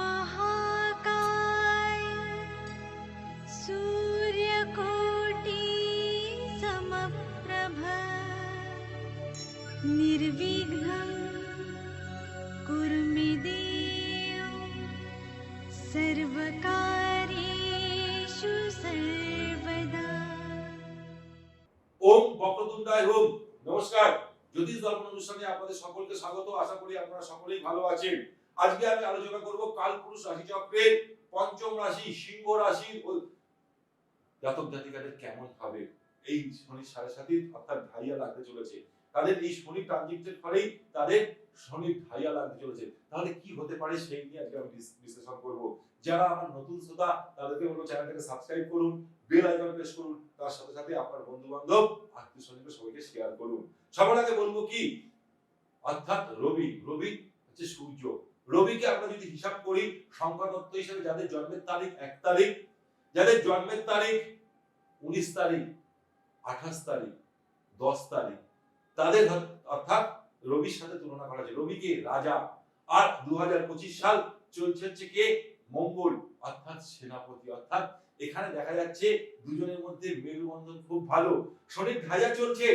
महाकाय सूर्यकोटि समप्रभ निर्विघ्नं कुरु मे देव ওম বক্রতুণ্ডায় হোম। নমস্কার। জ্যোতিষ দর্পণ অনুষ্ঠানে আপনাদের সকলকে স্বাগত। আশা করি আপনারা সকলেই ভালো আছেন। আজকে আমি আলোচনা করব কালপুরুষ রাশি চক্রের পঞ্চম রাশি, সিংহ রাশির ও- জাতক জাতিকাদের কেমন হবে? এই শনির সাড়ে সাথে অর্থাৎ ঢাইয়া লাগতে চলেছে। তাদের এই শনি ট্রানজিটের ফলেই তাদের শনির ঢাইয়া লাগতে চলেছে। তাহলে কি হতে পারে সেই নিয়ে আজকে আমি বিশ্লেষণ করব। যারা আমার নতুন শ্রোতা, তাদেরকে বলব চ্যানেলটাকে সাবস্ক্রাইব করুন বেল আইকন প্রেস করুন, তার সাথে সাথে আপনার বন্ধু বান্ধব আত্মীয় স্বজনকে সবাইকে শেয়ার করুন। সবার আগে বলব কি? অর্থাৎ রবি রবি হচ্ছে সূর্য। রবিকে আমরা যদি হিসাব করি, সংখ্যা তত্ত্ব হিসেবে যাদের জন্মের তারিখ এক তারিখ, যাদের জন্মের তারিখ উনিশ তারিখ, আঠাশ তারিখ, দশ তারিখ, তাদের অর্থাৎ রবির সাথে তুলনা করা যায়। রবিকে রাজা। আর দু হাজার পঁচিশ সাল চলছে হচ্ছে কে? মঙ্গল, অর্থাৎ সেনাপতি। অর্থাৎ এখানে দেখা যাচ্ছে দুজনের মধ্যে মেলবন্ধন খুব ভালো। শনির ঢাইয়া চলছে।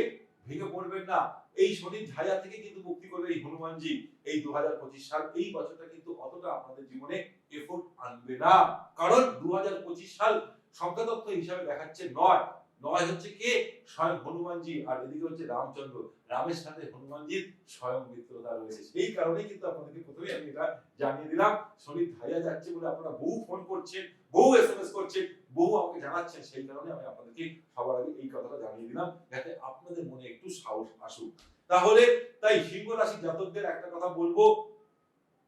ভেঙে পড়বেন না। এই শনির ঢাইয়া থেকে কিন্তু মুক্তি করবে এই হনুমানজি। এই দু হাজার পঁচিশ সাল, এই বছরটা কিন্তু অতটা আপনাদের জীবনে এফোর্ট আনবে না। কারণ দু হাজার পঁচিশ সাল সংখ্যাতত্ত্ব হিসাবে দেখাচ্ছে নয়। নয় হচ্ছে কে? স্বয়ং হনুমানজি। আর এদিকে হচ্ছে রামচন্দ্র। রামের সাথে হনুমানজির স্বয়ং মিত্রতা রয়েছে। সেই কারণেই কিন্তু আপনাদেরকে প্রথমে আমি এটা জানিয়ে দিলাম। শনির ঢাইয়া যাচ্ছে বলে আপনারা বহু ফোন করছেন, বহু এস এম এস করছেন, বহু আমাকে জানাচ্ছেন। সেই কারণে আমি আপনাদেরকে সবার আগে এই কথাটা জানিয়ে দিলাম। যাতে আপনাদের মনে একটু সাহস আসুক তাহলে তাই সিংহ রাশি জাতকদের একটা কথা বলব,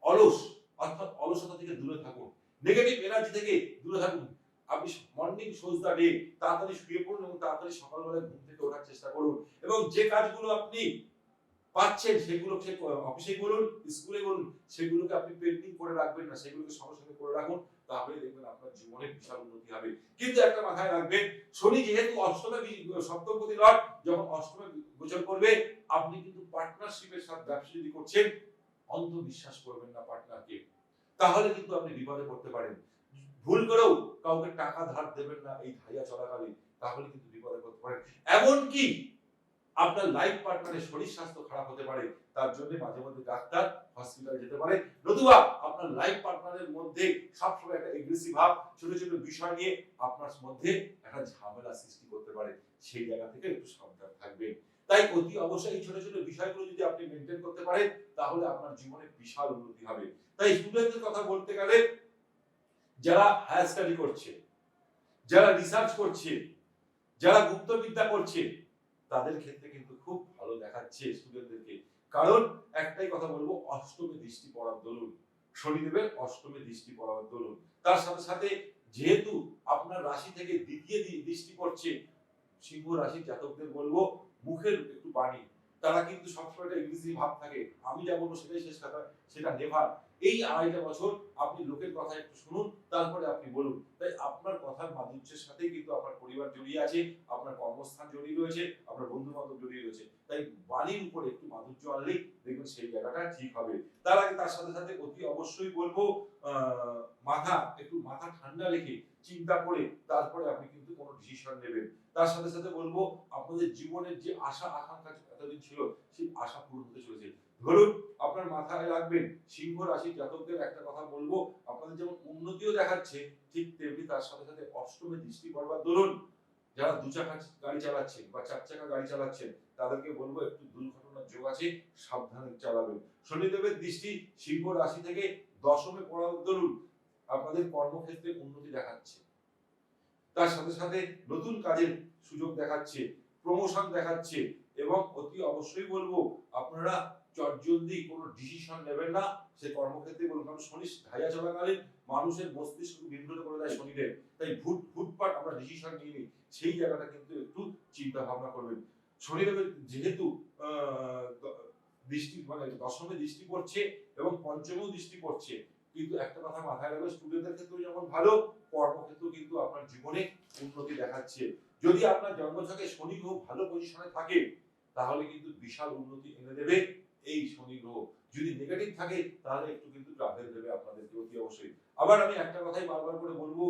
অলস, অর্থাৎ অলসতা থেকে দূরে থাকুন। নেগেটিভ এনার্জি থেকে দূরে থাকুন। আপনি মর্নিং সোজ দা ডে তাড়াতাড়ি শুয়ে পড়ুন এবং তাড়াতাড়ি সকালবেলা ঘুম থেকে ওঠার চেষ্টা করুন। এবং যে কাজগুলো আপনি পাচ্ছেন, সেগুলো অফিসে বলুন স্কুলে বলুন সেগুলোকে আপনি পেন্টিং করে রাখবেন না, সেগুলোকে সঙ্গে সঙ্গে করে রাখুন তাহলে দেখবেন আপনার জীবনে বিশাল উন্নতি হবে। কিন্তু একটা মাথায় রাখবেন, শনি যেহেতু অষ্টমে বি- সপ্তমপতি লর্ড, যখন অষ্টমে গোচর করবে, আপনি কিন্তু পার্টনারশিপের সাথে ব্যবসা যদি করছেন, অন্ধবিশ্বাস করবেন না পার্টনারকে তাহলে কিন্তু আপনি বিপদে পড়তে পারেন। ভুল করেও কাউকে টাকা ধার দেবেন না এই ধাইয়া চলাকালীন, তাহলে কিন্তু বিপদে পড়তে পারেন। এমনকি আপনার লাইফ পার্টনারের শরীর স্বাস্থ্য খারাপ হতে পারে, তার জন্য মাঝে মধ্যে ডাক্তার হসপিটাল যেতে পারে। নতুবা আপনার লাইফ পার্টনারের মধ্যে সবসময় একটা এগ্রেসিভ ভাব, ছোট ছোট বিষয় নিয়ে আপনার মধ্যে একটা ঝামেলা সৃষ্টি করতে পারে। সেই জায়গা থেকে একটু সাবধান থাকবেন। তাই অতি অবশ্যই এই ছোট ছোট বিষয়গুলো যদি আপনি মেনটেন করতে পারেন, তাহলে আপনার জীবনে বিশাল উন্নতি হবে। তাই স্টুডেন্টদের কথা বলতে গেলে, যারা হায়ার স্টাডি করছে, যারা রিসার্চ করছে, যারা গুপ্তবিদ্যা করছে তাদের ক্ষেত্রে কিন্তু খুব ভালো দেখাচ্ছে স্টুডেন্টদেরকে কারণ একটাই কথা বলব, অষ্টমে দৃষ্টি পড়ার দরুন, শনিদেবের অষ্টমে দৃষ্টি পড়ার দরুন। তার সাথে সাথে যেহেতু আপনার রাশি থেকে দ্বিতীয় দৃষ্টি পড়ছে, সিংহ রাশির জাতকদের বলব মুখের একটু বাণী তারা কিন্তু সবসময় একটা ইংরেজি ভাব থাকে, আমি যা বলব সেটাই শেষ কথা, সেটা নেভার। এই আড়াইটা বছর আপনি লোকের কথা একটু শুনুন, তারপরে আপনি বলুন। তাই আপনার কথার মাধুর্যের সাথেই কিন্তু আপনার পরিবার জড়িয়ে আছে, আপনার কর্মস্থান জড়িয়ে রয়েছে, আপনার বন্ধু বান্ধব জড়িয়ে রয়েছে। তাই বাণীর উপরে একটু মাধুর্য আনলেই দেখবেন সেই জায়গাটা ঠিক হবে। তার আগে তার সাথে সাথে অতি অবশ্যই বলব মাথা, একটু মাথা ঠান্ডা রেখে চিন্তা করে তারপরে আপনি কিন্তু কোনো ডিসিশন নেবেন। তার সাথে সাথে বলব, আপনাদের জীবনের যে আশা, আকাঙ্ক্ষা এতদিন ছিল, সেই আশা পূরণ হতে চলেছে। ধরুন, আপনার মাথায় রাখবেন, সিংহ রাশির জাতকদের একটা কথা বলব, আপনাদের যেমন উন্নতিও দেখাচ্ছে, ঠিক তেমনি তার সাথে সাথে অষ্টমে দৃষ্টি করবার দরুন যারা দু চাকা গাড়ি চালাচ্ছেন বা চার চাকা গাড়ি চালাচ্ছেন তাদেরকে বলব একটু দুর্ঘটনার যোগ আছে, সাবধানে চালাবেন। শনিদেবের দৃষ্টি সিংহ রাশি থেকে দশমে পড়ার দরুন আপনাদের কর্মক্ষেত্রে উন্নতি দেখাচ্ছে। তার সাথে সাথে নতুন কাজের সুযোগ দেখাচ্ছে প্রমোশন দেখাচ্ছে এবং অতি অবশ্যই বলব আপনারা চটজলদি কোনো ডিসিশন নেবেন না, সে কর্মক্ষেত্রে বলুন, কারণ শনি ঢাইয়া চলাকালীন মানুষের মস্তিষ্ক বিভ্রত করে দেয় শনিদেব। তাই ভুট ভুটপাট আমরা ডিসিশন নিয়ে নিই সেই জায়গাটা কিন্তু একটু চিন্তা ভাবনা করবেন। শনিদেবের যেহেতু আহ, দৃষ্টি মানে দশমে দৃষ্টি পড়ছে এবং পঞ্চমেও দৃষ্টি পড়ছে কিন্তু একটা কথা মাথায় রাখবে স্টুডেন্টদের ক্ষেত্রেও যেমন ভালো কর্মক্ষেত্রেও কিন্তু আপনার জীবনে উন্নতি দেখাচ্ছে। যদি আপনার জন্মছকে শনি গ্রহ ভালো পজিশনে থাকে তাহলে কিন্তু বিশাল উন্নতি এনে দেবে এই শনি গ্রহ। যদি নেগেটিভ থাকে, তাহলে একটু কিন্তু ট্রাভেল দেবে আপনাদেরকে অতি অবশ্যই। আবার আমি একটা কথাই বারবার করে বলব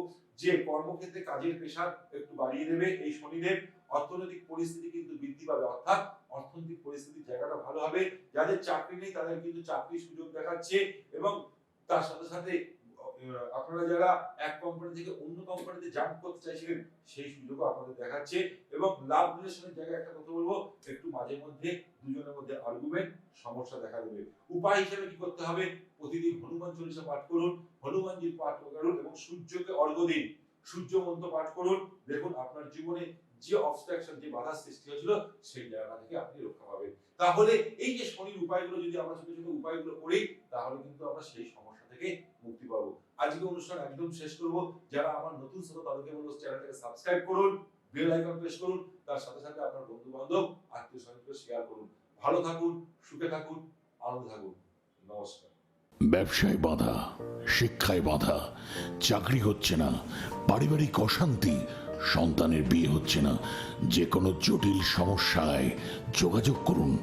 যে, কর্মক্ষেত্রে কাজের পেশার একটু বাড়িয়ে দেবে এই শনিদেব। অর্থনৈতিক পরিস্থিতি কিন্তু বৃদ্ধি পাবে। অর্থাৎ অর্থনৈতিক পরিস্থিতির জায়গাটা ভালো হবে। যাদের চাকরি নেই, তাদের কিন্তু চাকরির সুযোগ দেখাচ্ছে এবং তার সাথে সাথে আপনারা যারা এক কোম্পানি থেকে অন্য কোম্পানিতে জাম্প করতে চাইছিলেন, সেই সুযোগও আপনাদের দেখাচ্ছে এবং লাভ রিলেশনের জায়গায় একটা কথা বলব, একটু মাঝে মধ্যে দুজনের মধ্যে আর্গুমেন্ট সমস্যা দেখা দেবে। উপায় হিসেবে কি করতে হবে? প্রতিদিন হনুমান চল্লিশা পাঠ করুন, হনুমানজির পাঠ করুন এবং সূর্যকে অর্ঘ্য দিন। সূর্য মন্ত্র পাঠ করুন। দেখুন আপনার জীবনে যে অবস্ট্রাকশন যে বাধা সৃষ্টি হয়েছিল, সেই জায়গা থেকে আপনি রক্ষা পাবেন। তাহলে এই যে শনির উপায়গুলো, যদি আমরা ছোট ছোট উপায়গুলো করি, তাহলে কিন্তু আমরা সেই সমস্যা থেকে মুক্তি পাবো। আজকে অনুষ্ঠান একদম শেষ করব। যারা আমার নতুন শ্রোতা, তাদেরকে বলব, চ্যানেলটাকে সাবস্ক্রাইব করুন, বেল আইকন প্রেস করুন। তার সাথে সাথে আপনার বন্ধু বান্ধব আত্মীয় স্বজনকে শেয়ার করুন। ভালো থাকুন, সুখে থাকুন, আনন্দ থাকুন। নমস্কার। ব্যবসায় বাধা, শিক্ষায় বাধা, চাকরি হচ্ছে না, পারিবারিক অশান্তি, সন্তানের বিয়ে হচ্ছে না। যে কোনো জটিল সমস্যায় যোগাযোগ করুন।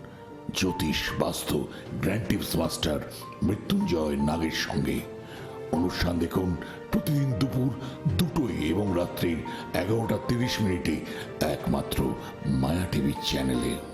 জ্যোতিষ, বাস্তু, গ্র্যান্ড টিপস মাস্টার, মৃত্যুঞ্জয় নাগের সঙ্গে। অনুষ্ঠান দেখুন প্রতিদিন দুপুর দুটোই এবং রাত্রির এগারোটা তিরিশ মিনিটে একমাত্র মায়া টিভি চ্যানেলে।